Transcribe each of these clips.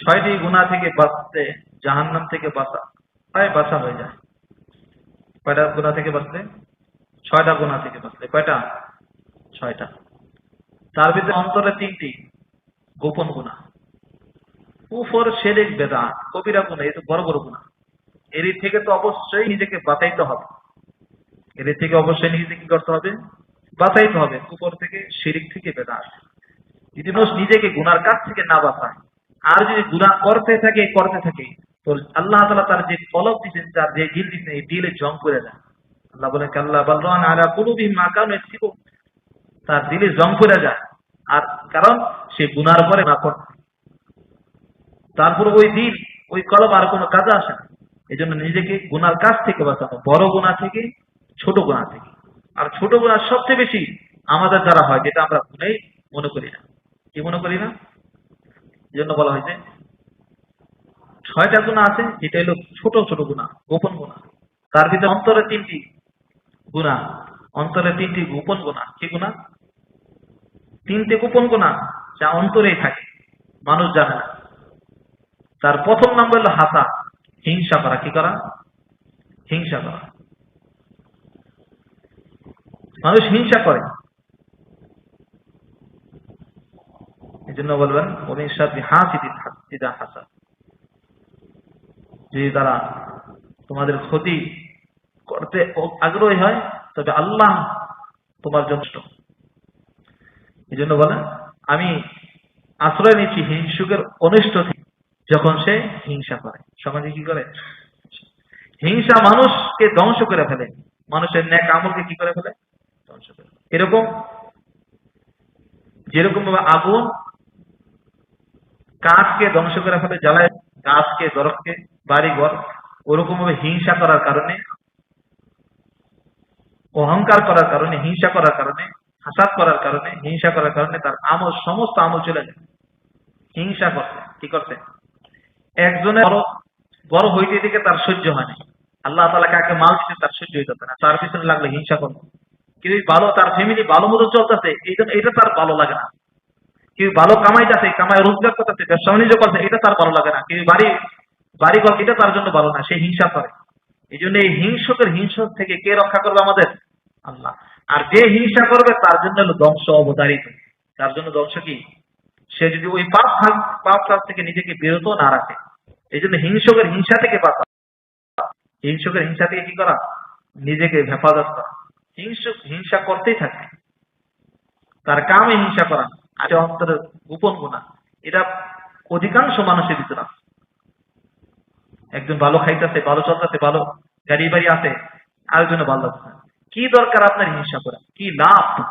ছয়টি গুণা থেকে বাঁচতে, জাহান্নাম থেকে বাঁচা, প্রায় বাঁচা হয়ে যায়। কয়টা গুণা থেকে বাঁচতে ছয়টা গুণা থেকে বাঁচতে কয়টা? ছয়টা। তার ভিতরে অন্তরে তিনটি গোপন গুণা কুফর, শেরেক বেদা কবিরা গুণা এই তো বড় বড় গুণা এর থেকে তো অবশ্যই নিজেকে বাঁচাইতে হবে। এর থেকে অবশ্যই নিজেকে কি করতে হবে? বাঁচাইতে হবে। কুফর থেকে, শিরিক থেকে বেদা যদি মানুষ নিজেকে গুনার কাছ থেকে না বাঁচায় আর যদি গুনাহ করতে থাকে করতে থাকে, তো আল্লাহ তালা তার যে কলব দিচ্ছেন তার যে দিল দিচ্ছেন এই দিলে জং করে দেয়। আল্লাহ বলেন, কাল্লা বাল্লান আলা কুলুবি মাকাম এসিব তার দিলে জং করে যায়। আর কারণ, সে গুনার পরে না করতে তারপর ওই দিন ওই কলব আর কোনো কাজে আসে না। এই জন্য নিজেকে গুনার কাছ থেকে বাঁচানো, বড় গুণা থেকে ছোট গুণা থেকে। আর ছোট গুণা সবচেয়ে বেশি আমাদের দ্বারা হয়, যেটা আমরা গুণেই মনে করি না। কি মনে করি না? এই জন্য বলা হয়েছে, ছয়টা গুণা আছে যেটা হলো ছোট ছোট গুণা, গোপন গুণা। তার ভিতরে অন্তরে তিনটি গুণা, অন্তরে তিনটি গোপন গুণা, কি গুণা? তিনটে গোপন গুণা যা অন্তরেই থাকে, মানুষ জানে না। তার প্রথম নাম্বার হলো হাসা, হিংসা করা, কি করা? হিংসা করা। মানুষ হিংসা করে এই জন্য বলবেন যদি তারা তোমাদের ক্ষতি করতে আগ্রহী হয়, তবে আল্লাহ তোমার যথেষ্ট। এই জন্য বলেন, আমি আশ্রয় নিচ্ছি হিংসুকের অনিষ্ট থেকে যখন সে হিংসা করে। সমাজে কি করে? হিংসা মানুষকে ধ্বংস করে ফেলে। মানুষের ন্যাক আমলকে কি করে ফেলে? ধ্বংস করে এরকম যেরকম ভাবে আগুন কাঠকে ধ্বংস করে ফেলে জ্বালায়, গাছকে দরখকে বাড়ি ঘর ওরকম ভাবে হিংসা করার কারণে, অহংকার করার কারণে, হিংসা করার কারণে, হাসাদ করার কারণে, হিংসা করার কারণে তার আমল, সমস্ত আমল চলে যায়। হিংসা করছে, কি করছে? একজনের বড় বড় হইতে দিকে তার সহ্য হয়নি আল্লাহ তালা কাকে মাল দিতে তার সহ্য হইতে না। তার পিছনে লাগলে হিংসা করব। কিন্তু ভালো, তার ফ্যামিলি ভালো মতো চলতেছে, এই জন্য এটা তার ভালো লাগে না। কেউ ভালো কামাইতেছে, কামাই রোজগার করতেছে, ব্যবসা বাণিজ্য করছে, এটা তার ভালো লাগে না। কেউ বাড়ি বাড়ি ঘর, এটা তার জন্য ভালো না, সে হিংসা করে। এই জন্য এই হিংসকের হিংসক থেকে কে রক্ষা করবে আমাদের? আল্লাহ। আর যে হিংসা করবে, তার জন্য হলো ধ্বংস অবতারিত। তার জন্য ধ্বংস কি? সে যদি ওই পাপ কাজ- পাপ কাজ থেকে নিজেকে বিরত না রাখে এই জন্য হিংসকের হিংসা থেকে বাঁচা। হিংসকের হিংসা থেকে কি করা? নিজেকে হেফাজত করা। হিংসুক হিংসা করতেই থাকে। তার কামে হিংসা করা। আর অন্তরের গোপন গুণা। এটা অধিকাংশ মানুষের ভিতরে আছে। একজন ভালো খাইতেছে, ভালো চলতেছে, ভালো গাড়ি বাড়ি আছে আরেকজনে ভালো লাগছে কি দরকার আপনার হিংসা করা? কি লাভ?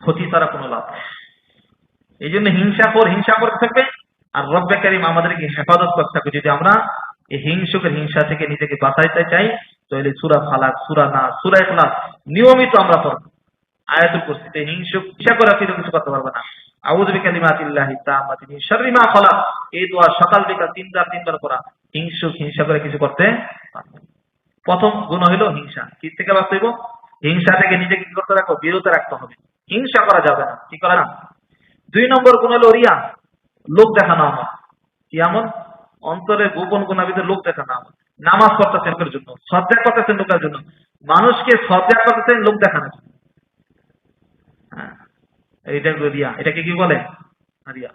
ক্ষতি ছাড়া কোনো লাভ এই জন্য হিংসা কর, হিংসা করতে থাকবে। আর রব্বে কারিম আমাদেরকে হেফাজত করতে থাকবে। যদি আমরা এই হিংসকের হিংসা থেকে নিজেকে বাঁচাইতে চাই, তাহলে সুরা ফালাক, সুরা না সুরা ইখলাস নিয়মিত আমরা পড়ব। আয়াতুল কুরসিতে হিংসক হিংসা করে ফিরে কিছু করতে পারবে না। আউযু বিকালিমাতিল্লাহি শাররি মা খালাক। এই দোয়া সকাল বিকাল হিংসুক হিংসা করে কিছু করতে। প্রথম গুণ হইল হিংসা। কি থেকে বাঁচতে হইব? হিংসা থেকে নিজেকে কি করতে রাখো বিরত রাখতে হবে। হিংসা করা যাবে না। কি না? দুই নম্বর গুণ হলো রিয়া। লোক দেখানো আমার কি এমন অন্তরে গোপন গুণার ভিতরে লোক দেখানো আমার নামাজ পড়তেছেন লোকের জন্য শ্রদ্ধা করতেছেন লোকের জন্য। মানুষকে শ্রদ্ধা করতেছেন লোক দেখানোর জন্য। হলো রিয়া এটাকে কি বলে? রিয়া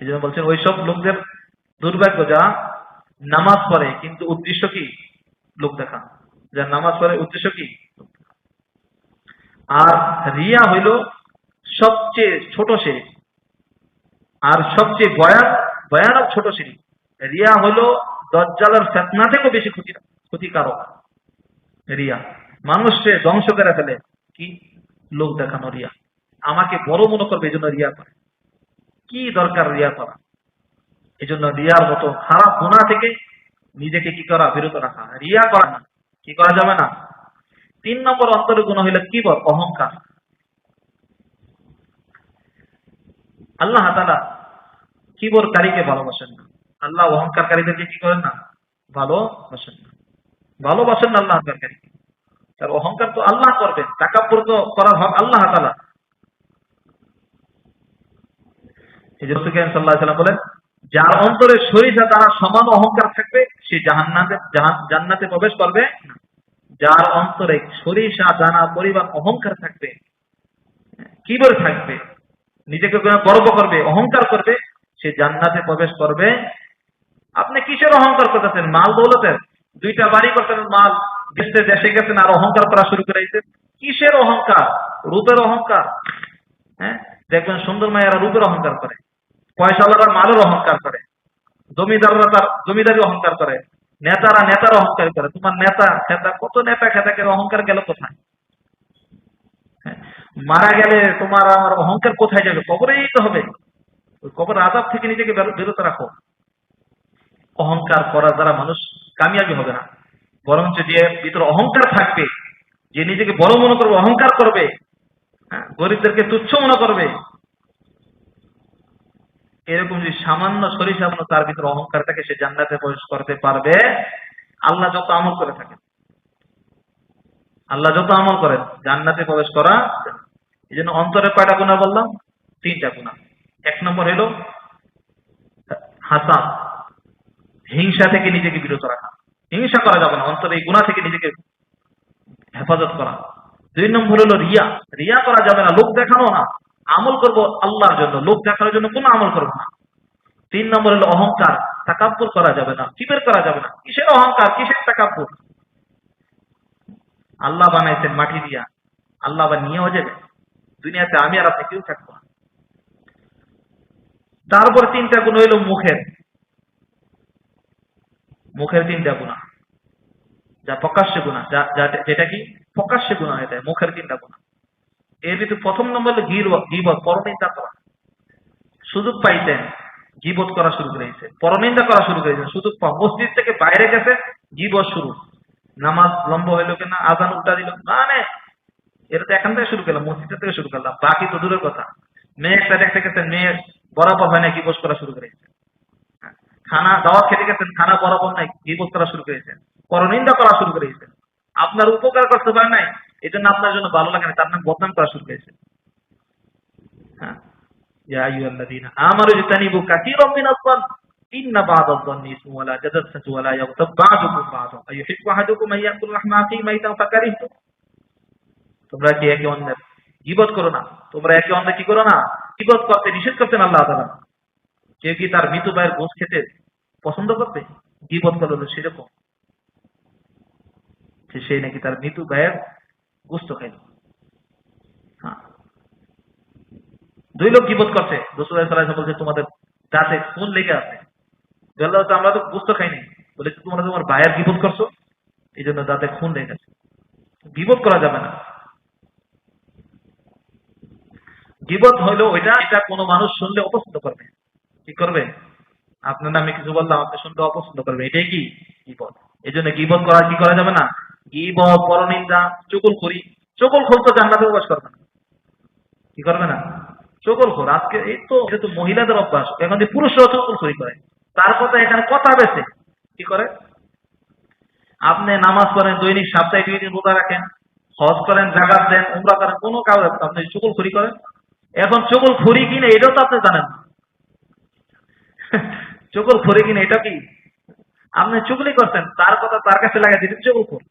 এই জন্য বলছেন, ওইসব লোকদের দুর্ভাগ্য যা নামাজ পড়ে, কিন্তু উদ্দেশ্য কি? লোক দেখা। যার নামাজ পড়ে, উদ্দেশ্য কি? আর রিয়া হইল সবচেয়ে ছোট সিঁড়ি আর সবচেয়ে ভয়ান, ভয়ানক ছোট সিঁড়ি রিয়া হলো দজ্জালের ফেতনা থেকেও বেশি ক্ষতি, ক্ষতিকারক। রিয়া, মানুষকে ধ্বংস করে ফেলে। কি? লোক দেখানো রিয়া। আমাকে বড় মনে করবে এই জন্য রিয়া করে। কি দরকার রিয়া করা? এই জন্য রিয়ার মতো খারাপ গুণা থেকে নিজেকে কি করা? বিরত রাখা। রিয়া করা না। কি করা যাবে না? তিন নম্বর অন্তরের গুণ হইল কি বল? অহংকার। আল্লাহ তালা কিবরকারীকে ভালোবাসেন না। আল্লাহ অহংকারকারীদেরকে কি করেন না? ভালোবাসেন না। ভালোবাসেন না আল্লাহ তার অহংকার তো আল্লাহ করবেন। টাকাপুর তো করার হক আল্লাহ তালা বলেন, যার অন্তরে সরিষা দ্বারা সমান অহংকার থাকবে, সে জাহান্নাতে জান্নাতে প্রবেশ করবে। যার অন্তরে সরিষা, দানা, পরিমাণ অহংকার থাকবে কিবর থাকবে? নিজেকে গর্ব করবে, অহংকার করবে, সে জান্নাতে প্রবেশ করবে। আপনি কিসের অহংকার করতেছেন? মাল দৌলতের? দুইটা বাড়ি করতেন মাল। দেশে দেশে গেছেন আর অহংকার করা শুরু করে দিয়েছেন। কিসের অহংকার? রূপের অহংকার। হ্যাঁ? দেখবেন সুন্দর মায়েরা রূপের অহংকার করে। পয়সাওয়ালারা মালের অহংকার করে জমিদাররা তার জমিদারি অহংকার করে নেতারা নেতার অহংকার করে। তোমার নেতা খেতা কত নেতা খেতাকে অহংকার গেল কোথায়? হ্যাঁ, মারা গেলে তোমার আমার অহংকার কোথায় যাবে? কবরেই তো হবে। কবর আজাব থেকে নিজেকে বেরো- বিরত রাখো। অহংকার করার দ্বারা মানুষ কামিয়াবি হবে না। বরঞ্চ যে ভিতরে অহংকার থাকবে যে নিজেকে বড় মনে করবে অহংকার করবে হ্যাঁ, গরিবদেরকে তুচ্ছ মনে করবে এরকম যদি সামান্য সরিষা মনে তার ভিতরে অহংকার থাকে, সে জান্নাতে প্রবেশ করতে পারবে। আল্লাহ যত আমল করে থাকেন, আল্লাহ যত আমল করেন, জান্নাতে প্রবেশ করা এই জন্য অন্তরে কয়টা গুণা বললাম? তিনটা গুণা এক নম্বর হলো হাসান। হিংসা থেকে নিজেকে বিরত রাখা। হিংসা করা যাবে না। অন্তরে এই গুণা থেকে নিজেকে হেফাজত করা। দুই নম্বর হলো রিয়া। রিয়া করা যাবে না। লোক দেখানো না। আমল করব আল্লাহর জন্য, লোক দেখানোর জন্য কোনো আমল করব না। তিন নম্বর হলো অহংকার, তাকাব্বুর করা যাবে না কিবের করা যাবে না। কিসের অহংকার, কিসের তাকাব্বুর? আল্লাহ বানাইছেন মাটি দিয়া, আল্লাহ আবার নিয়েও যাবে। দুনিয়াতে আমি আর আপনি কেউ থাকব না। তারপর তিনটা গুণ হইল মুখের। মুখের তিনটা গুণা। যা প্রকাশ্য গুণা, যা যেটা কি? প্রকাশ্য গুণা এটা মুখের তিনটা গুণা। এর ভিতরে প্রথম নম্বর হলো গিবত পরনিন্দা করা। সুযোগ পাইতেন গিবত করা শুরু করেছে। পরনিন্দা করা শুরু করেছে, সুযোগ পাও মসজিদ থেকে বাইরে গেছে, গিবত শুরু। নামাজ লম্বা হইল কিনা, আজান উল্টা দিল মানে এটা তো এখান থেকে শুরু করলাম মসজিদ থেকে শুরু করলাম, বাকি তো দূরের কথা। মেয়ে একটা দেখতে গেছেন, মেয়ে বরাবর হয় না, গিবত করা শুরু করেছে। খানা, দাওয়াত খেতে গেছেন, খানা বরাবর নাই, গিবত করা শুরু করেছেন পরনিন্দা করা শুরু করেছেন আপনার উপকার করতে পারে নাই এই জন্য আপনার জন্য ভালো লাগে না তার নাম বদনাম করা শুরু করেছে হ্যাঁ يا أيها الذين آمنوا اجتنبوا كثيرا من الظن إن بعض الظن اسم ولا جدت ولا يغتب بعضكم بعضا أيحب أحدكم أن يأكل لحم أخيه ميتا فكرهتم তোমরা কি একে অন্যের গিবত করো না তোমরা একে অন্যের কি করো না গিবত করতে নিষেধ করতেন আল্লাহ তাআলা কেউ কি তার মৃত ভাইয়ের গোস খেতে পছন্দ করবে গিবত করলো সেরকম যে সে নাকি তার মৃত ভাইয়ের গোস্ত খাইল। হ্যাঁ। দুই লোক গিবত করছে। রসুল্লাহ বলছে, তোমাদের দাঁতে খুন লেগে আছে। আমরা তো বুঝতে খাইনি। বলেছে তোমরা তোমার ভাইয়ের গিবত করছ? এই জন্য দাঁতে খুন লেগে গেছে গিবত করা যাবে না। গিবত হইল ওইটা, এটা কোনো মানুষ শুনলে অপছন্দ করবে। কি করবে? আপনার নামে কিছু বললাম, আপনি শুনলে অপছন্দ করবে। এটাই কি? গিবত। এই জন্য গিবত করা কি করা যাবে না? পরনিন্দা চকুল চকুল খোল তো করবে না। কি করবে না? চকুল খোর আজকে এই তো মহিলাদের অভ্যাস, এখন যে চকুল খড়ি করে। তার কথা এখানে কথা বেছে। কি করে? আপনি নামাজ পড়েন, দৈনিক সপ্তাহে দুই দিন রোজা রাখেন, হজ করেন জাগাত দেন, উমরা করেন, কোনো কাজ আপনি চকুল খুরি করেন? এখন চকুল খুরি কিনে এটাও তো আপনি জানেন না। চকুল খুরি কিনে এটা কি? আপনি চুগলি করছেন, তার কথা তার কাছে লাগাই দিলেন চকুল খুর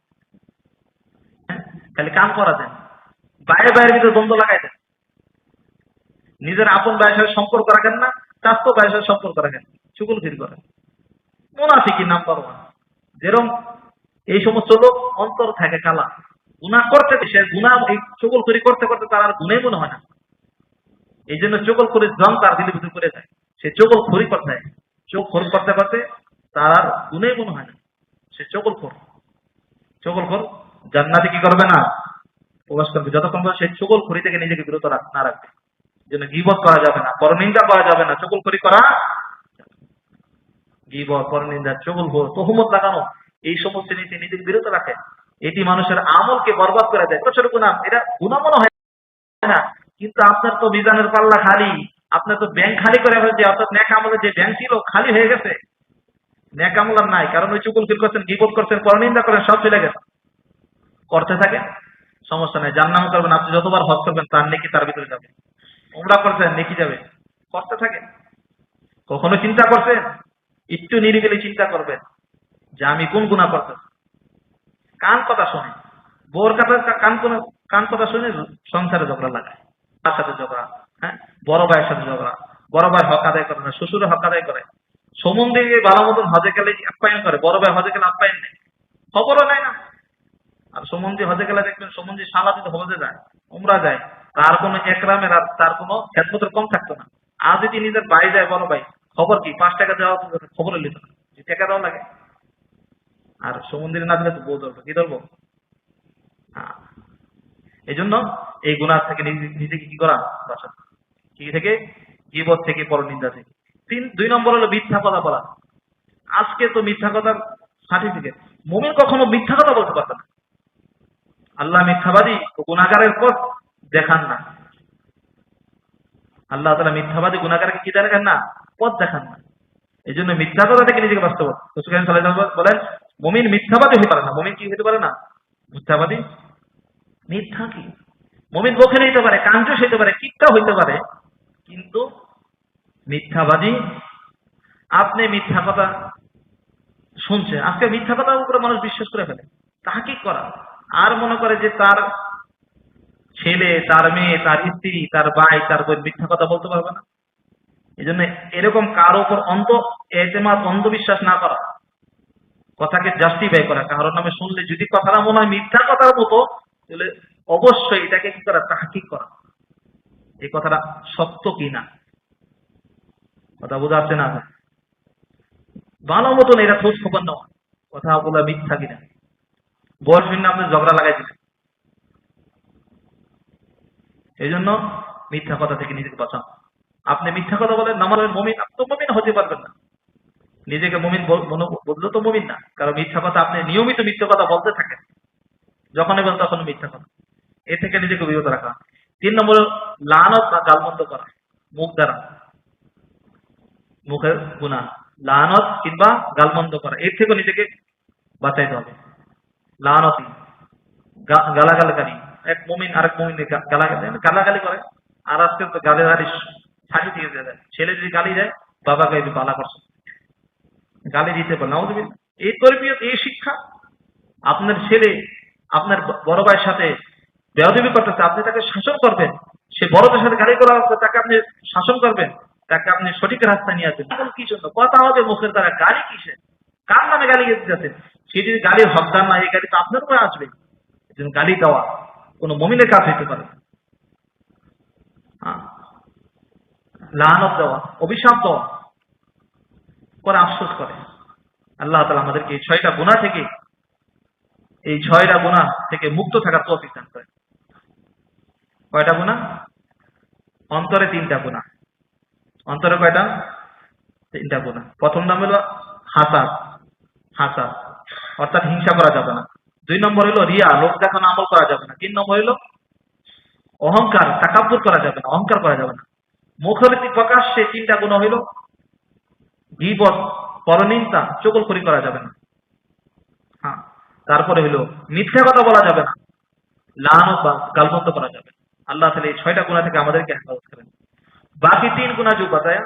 খালি কাম করা দেন। বাইরে বাইরের ভিতরে দ্বন্দ্ব লাগাই দেন। নিজের আপন ভাইয়ের সাথে সম্পর্ক রাখেন না, স্বাস্থ্য ভাইয়ের সাথে সম্পর্ক রাখেন। চুকুল ফির করেন। মোনাফিকি নাম পারো না যেরকম এই সমস্ত লোক অন্তর থাকে কালা। গুণা করতে সে গুণা এই চকুল করি করতে করতে তার আর গুণে মনে হয় না। এই জন্য চকল করে জং তার দিলে ভিতরে করে যায় সে চকল খড়ি করতে চোখ খড় করতে করতে তার আর গুণে মনে হয় না। সে চকল খোর চকল খোর জান্নাতে কি করবে না? প্রকাশ করবে। যতক্ষণ পর্যন্ত সেই চকল খড়ি থেকে নিজেকে বিরত না রাখবে। জন্য গিবত করা যাবে না। পরনিন্দা করা যাবে না। চকল খড়ি করা গিবত, পরনিন্দা চকল খোর তহমত লাগানো। এই সমস্ত নীতি নিজেকে বিরত রাখে। এটি মানুষের আমলকে বরবাদ করে দেয়। ছোট গুণা এটা গুণামন হয় না। কিন্তু আপনার তো বিধানের পাল্লা খালি। আপনার তো ব্যাংক খালি করে ফেলছে। অর্থাৎ ন্যাক আমলের যে ব্যাংক ছিল, খালি হয়ে গেছে। ন্যাক আমল আর নাই। কারণ ওই চুকুল ফির করছেন, গিবত করছেন, পরনিন্দা করেন, সব চলে গেছে। করতে থাকে, সমস্যা নাই। যার নাম করবেন, আপনি যতবার হজ করবেন, তার নেকি তার ভিতরে যাবে। উমরা করছেন নেকি যাবে। করতে থাকে। কখনো চিন্তা করছেন একটু নিরিবিলি চিন্তা করবেন যে আমি কোন গুণা করতেছি। কান কথা শোনে। বোর কথা কান কোন কান কথা শুনে, সংসারে ঝগড়া লাগায়। তার সাথে ঝগড়া হ্যাঁ? বড় ভাইয়ের সাথে ঝগড়া। বড় ভাই হক আদায় করে না শ্বশুরে হক আদায় করে। সমুদ্রে ভালো মতন হজে গেলে আপ্যায়ন করে? বড় ভাই হজে গেলে আপ্যায়ন নেই। খবরও নেয় না আর সমুদ্রে হজে গেলে দেখবেন সমুদ্রে সালা যদি হজে যায়, উমরা যায়, তার কোনো একরামের আর তার কোনো খেদমতের কম থাকতো না। আর যদি নিজের ভাই যায়, বলো ভাই, খবর কি? পাঁচ টাকা দেওয়া খবর লিত না। যে টাকা দেওয়া লাগে। আর সমুদ্রে না দিলে তো বউ ধরবো। কি ধরবো। এই জন্য এই গুণার থেকে নিজে- নিজেকে কি করা? বাঁচানো। কি থেকে? জীবত থেকে, পরনিন্দা থেকে। তিন, দুই নম্বর হলো মিথ্যা কথা বলা। আজকে তো মিথ্যা কথার সার্টিফিকেট মুমিন কখনো মিথ্যা কথা বলতে পারবে না। আল্লাহ মিথ্যাবাদী ও গুণাগারের পথ দেখান না। আল্লাহ তালা মিথ্যাবাদী গুণাগারকে কি দেখান না? পথ দেখান না। এই জন্য মিথ্যা কথা থেকে নিজেকে সাল্লাহ বলেন, মুমিন মিথ্যাবাদী হতে পারে না। মুমিন কি হতে পারে না? মিথ্যাবাদী? মিথ্যা কি? মুমিন বখে হইতে পারে কাঞ্জস হইতে পারে কিটটা হইতে পারে, কিন্তু মিথ্যাবাদী, আপনি মিথ্যা কথা শুনছে আজকে মিথ্যা কথার উপরে মানুষ বিশ্বাস করে ফেলে। তাহা কি করা? আর মনে করে যে তার ছেলে, তার মেয়ে, তার স্ত্রী, তার ভাই, তার বোন মিথ্যা কথা বলতে পারবে না। এই জন্য এরকম কারও উপর অন্ত এতেমাদ অন্ধবিশ্বাস না করা। কথাকে জাস্টিফাই করা। কারোর নামে শুনলে যদি কথাটা মনে হয় মিথ্যা কথার মতো, তাহলে অবশ্যই এটাকে কি করা? তাহাকিক করা। এই কথাটা সত্য কি না কথা বোঝা যাচ্ছে না ভালো মতন এটা খোঁজ খবর নেওয়া। কথা বলা মিথ্যা কিনা? বয়স ভিন্ন আপনি ঝগড়া লাগাই দিলেন এই জন্য মিথ্যা কথা থেকে নিজেকে বাঁচান। আপনি মিথ্যা কথা বলেন, নামাজের মমিন, আপনি তো মমিন হতে পারবেন না। নিজেকে মমিন বললে তো মমিন না, কারণ মিথ্যা কথা আপনি নিয়মিত মিথ্যা কথা বলতে থাকেন। যখনই বলেন তখন মিথ্যা কথা। এ থেকে নিজেকে বিরত রাখা। তিন নম্বর লানত বা গালমন্দ করা, মুখ দ্বারা। মুখের গুণা লানত কিংবা গালমন্দ করা, এর থেকে নিজেকে বাঁচাইতে হবে। লানতি গা- গালাগালাগালি এক মুমিন আরেক মুমিন গালাগালি গালাগালি করে আর আজকে তো গালি গালি ছাড়ি দিয়ে দেয় ছেলে যদি গালি দেয় বাবাকে একটু গালা করছে গালি দিতে পারে নাও দেবেন এই তরবিয়ত এই শিক্ষা আপনার ছেলে আপনার বড় ভাইয়ের সাথে বেয়াদবি করতেছে আপনি তাকে শাসন করবেন সে বড়দের সাথে গালি করা হচ্ছে তাকে আপনি শাসন করবেন তাকে আপনি সঠিক রাস্তায় নিয়ে আসবেন কি জন্য কথা হবে মুখের দ্বারা গালি কিসে কার নামে গালি দিতে যাচ্ছেন সে যদি গালির হকদার না, এই গালি তো আপনার উপরে আসবে। গালি দেওয়া কোনো মমিনের কাজ হইতে পারে। হ্যাঁ। লানত দেওয়া, অভিশাপ দেওয়া করে আফসোস করে। আল্লাহ তালা আমাদেরকে এই ছয়টা গুণা থেকে, এই ছয়টা গুণা থেকে মুক্ত থাকার তৌফিক করে কয়টা গুণা অন্তরে তিনটা গুণা অন্তরে কয়টা? তিনটা গুণা প্রথম নাম হলো হাসাদ। হাসাদ। অর্থাৎ হিংসা করা যাবে না। দুই নম্বর হলো রিয়া লোক দেখানো, আমল করা যাবে না। তিন নম্বর হলো অহংকার, তাকাব্বুর করা যাবে না, অহংকার করা যাবে না। মুখরিতিক প্রকাশ সে তিনটা গুণ হইল বিপদ পরনিন্দা চকলখড়ি করা যাবে না। হ্যাঁ তারপরে হলো মিথ্যা কথা বলা যাবে না। লান বা গালমন্ত করা যাবে আল্লাহ তাহলে এই ছয়টা গুণা থেকে আমাদেরকে হেফাজত করেন। বাকি তিন গুণা যুগ বাতায়া